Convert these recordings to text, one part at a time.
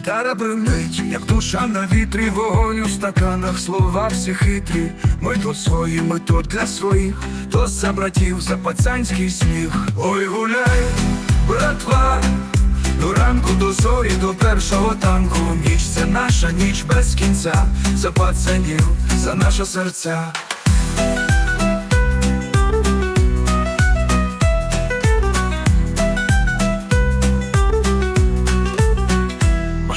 гітара бренить, як душа на вітрі, вогонь у стаканах, слова всі хитрі. Ми тут свої, ми тут для своїх, то за братів, за пацанський сміх. Ой, гуляй, братва, до ранку, до зорі, до першого танку. Ніч це наша ніч без кінця, за пацанів, за наше серця.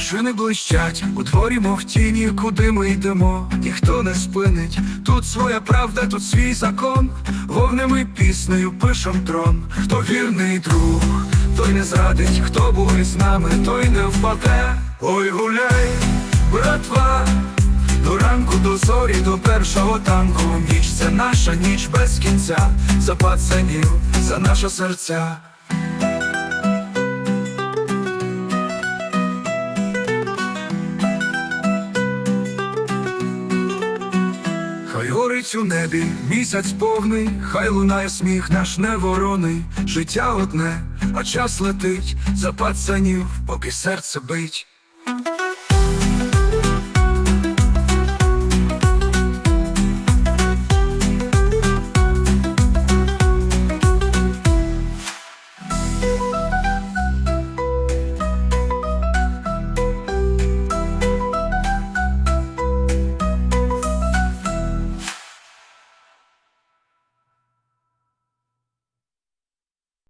Машини блищать, у дворі, мов тіні, куди ми йдемо, ніхто не спинить. Тут своя правда, тут свій закон. Вогнем і піснею пишем трон. Хто вірний друг, той не зрадить, хто буде з нами, той не впаде. Ой, гуляй, братва, до ранку, до зорі, до першого танку. Ніч це наша ніч без кінця, за пацанів, за наше серця. У небі місяць повний, хай лунає сміх наш не ворони, життя одне, а час летить за пацанів, поки серце бить.